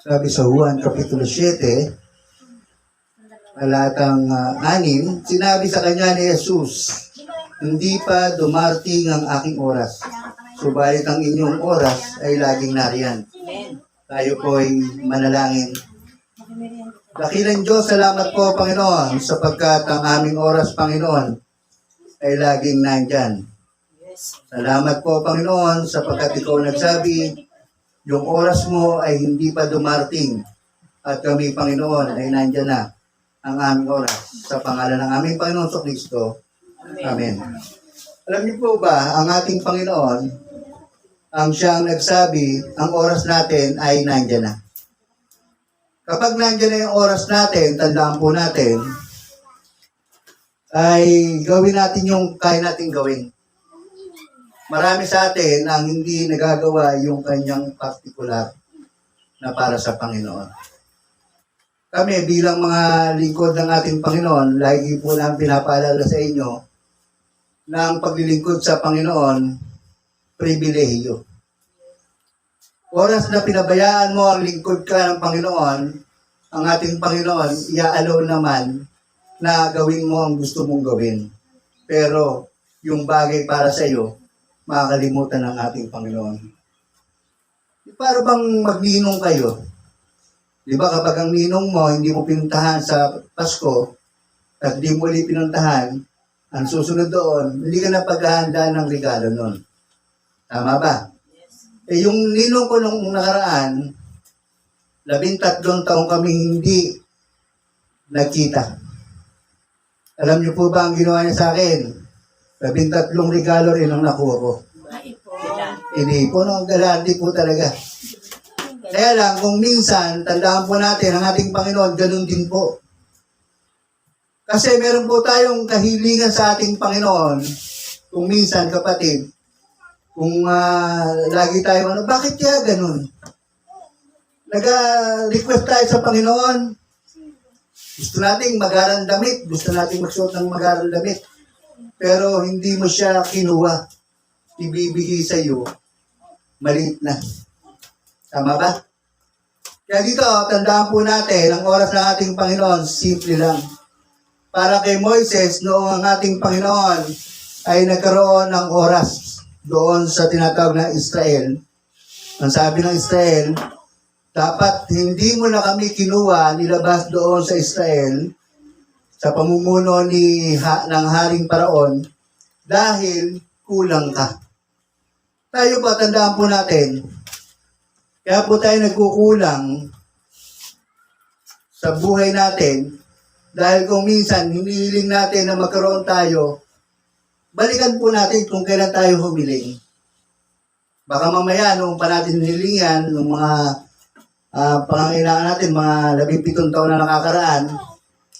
Sabi sa Juan Kapitulo 7, talatang uh, 6, sinabi sa kanya ni Jesus, hindi pa dumarting ang aking oras. Subalit ang inyong oras ay laging nariyan. Tayo po ay manalangin. Dakilang Diyos, salamat po Panginoon sapagkat ang aming oras Panginoon ay laging nandyan. Salamat po Panginoon sapagkat ikaw nagsabi, yung oras mo ay hindi pa dumarating at kami Panginoon ay nandyan na ang aming oras. Sa pangalan ng aming Panginoon sa Kristo. Amen. Alam niyo po ba, ang ating Panginoon, ang siyang nagsabi, ang oras natin ay nandyan na. Kapag nandyan na yung oras natin, tandaan po natin, ay gawin natin yung kaya natin gawin. Marami sa atin ang hindi nagagawa yung kanyang particular na para sa Panginoon. Kami bilang mga lingkod ng ating Panginoon, lagi po namin pinapaalala sa inyo na ang paglilingkod sa Panginoon, pribilehiyo. Oras na pinabayaan mo ang lingkod ka ng Panginoon, ang ating Panginoon, iaalaw naman na gawin mo ang gusto mong gawin. Pero yung bagay para sa iyo, makakalimutan ng ating Panginoon. Para bang magninong kayo? Di ba kapag ang ninong mo hindi mo pinuntahan sa Pasko at di mo ulit pinuntahan, ang susunod doon, hindi ka na paghahanda ng regalo noon. Tama ba? Eh, yung ninong ko nung nakaraan, labintatlong taong kami hindi nagkita. Alam niyo po ba ang ginawa niya sa akin? Labintatlong regalo rin ang nakuha ko. Inipon ang galante po talaga. Kaya lang, kung minsan, tandaan po natin, ang ating Panginoon, ganun din po. Kasi meron po tayong kahilingan sa ating Panginoon, kung minsan, kapatid, kung ah, lagi tayo, ano, bakit kaya ganun? Nag-request tayo sa Panginoon, gusto nating mag damit, gusto nating magsuot ng mag damit, pero hindi mo siya kinuha, ibibigay sa iyo, maliit na. Tama ba? Kaya dito, tandaan po natin, ang oras ng ating Panginoon, simple lang. Para kay Moises, noong ang ating Panginoon ay nagkaroon ng oras doon sa tinatawag na Israel. Ang sabi ng Israel, dapat hindi mo na kami kinuha, nilabas doon sa Israel sa pamumuno ni ha, ng Haring Paraon dahil kulang ka. Tayo ba, tandaan po natin, kaya po tayo nagkukulang sa buhay natin dahil kung minsan hinihiling natin na magkaroon tayo, balikan po natin kung kailan tayo humiling. Baka mamaya, nung pa natin hinilingan, nung mga uh, pangangailangan natin, mga labing taon na nakakaraan,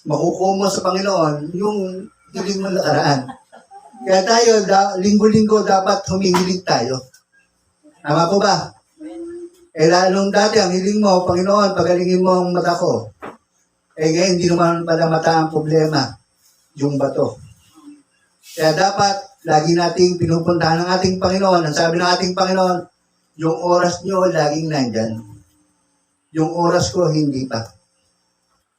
makukuha sa Panginoon yung hiling mo nakaraan. Kaya tayo, da, linggo-linggo dapat humihiling tayo. Tama po ba? Eh lalong dati, ang hiling mo, Panginoon, pagalingin mo ang mata ko. Eh ngayon, hindi naman pala mata ang problema, yung bato. Kaya dapat, lagi nating pinupuntahan ng ating Panginoon. Ang sabi ng ating Panginoon, yung oras nyo laging nandyan. Yung oras ko, hindi pa.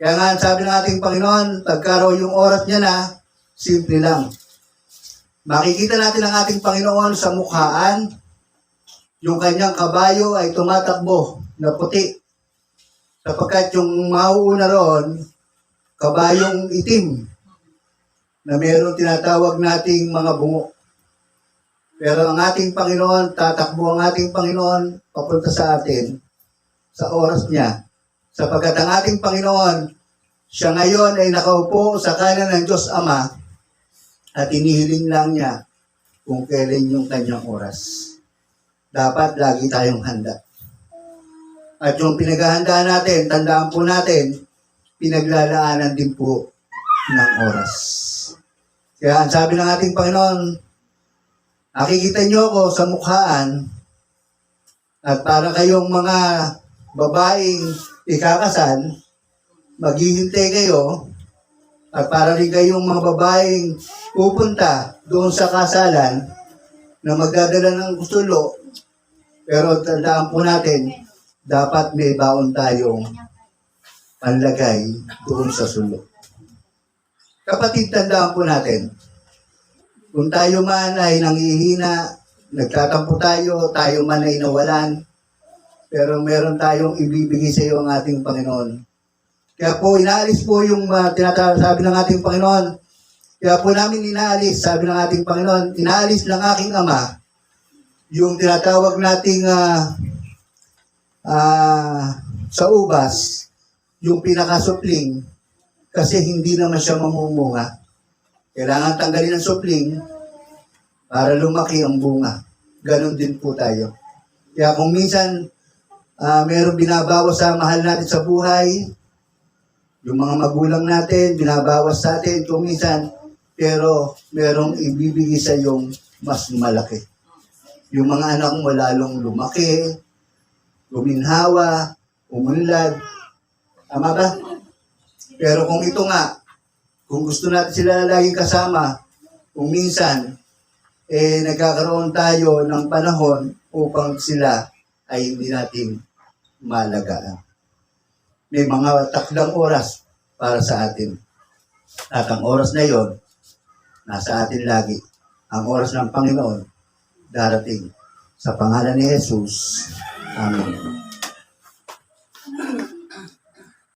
Kaya nga, sabi ng ating Panginoon, pagkaro yung oras niya na, simple lang. Makikita natin ang ating Panginoon sa mukhaan, yung kanyang kabayo ay tumatakbo na puti. Sapagkat yung mauuna roon, kabayong itim na mayroong tinatawag nating mga bungo. Pero ang ating Panginoon, tatakbo ang ating Panginoon papunta sa atin sa oras niya. Sapagkat ang ating Panginoon, siya ngayon ay nakaupo sa kanan ng Diyos Ama at inihiling lang niya kung kailan yung kanyang oras dapat lagi tayong handa. At yung pinaghahandaan natin, tandaan po natin, pinaglalaanan din po ng oras. Kaya ang sabi ng ating Panginoon, nakikita niyo ako sa mukhaan at para kayong mga babaeng ikakasal, maghihintay kayo at para rin kayong mga babaeng pupunta doon sa kasalan na magdadala ng gustulo pero tandaan po natin, dapat may baon tayong panlagay doon sa sulok. Kapatid, tandaan po natin, kung tayo man ay nangihina, nagtatampo tayo, tayo man ay nawalan, pero meron tayong ibibigay sa iyo ang ating Panginoon. Kaya po, inaalis po yung uh, tinatasabi ng ating Panginoon. Kaya po namin inaalis, sabi ng ating Panginoon, inaalis ng aking Ama, yung tinatawag nating ah, ah, sa ubas, yung pinakasupling, kasi hindi naman siya mamumunga. Kailangan tanggalin ang supling para lumaki ang bunga. Ganon din po tayo. Kaya kung minsan ah mayroong binabawas sa mahal natin sa buhay, yung mga magulang natin, binabawas sa atin kung minsan, pero merong ibibigay sa yung mas malaki. Yung mga anak mo lalong lumaki, guminhawa, umunlad. Tama ba? Pero kung ito nga, kung gusto natin sila laging kasama, kung minsan, eh, nagkakaroon tayo ng panahon upang sila ay hindi natin malagaan. May mga takdang oras para sa atin. At ang oras na yon, nasa atin lagi. Ang oras ng Panginoon, darating. Sa pangalan ni Jesus. Amen.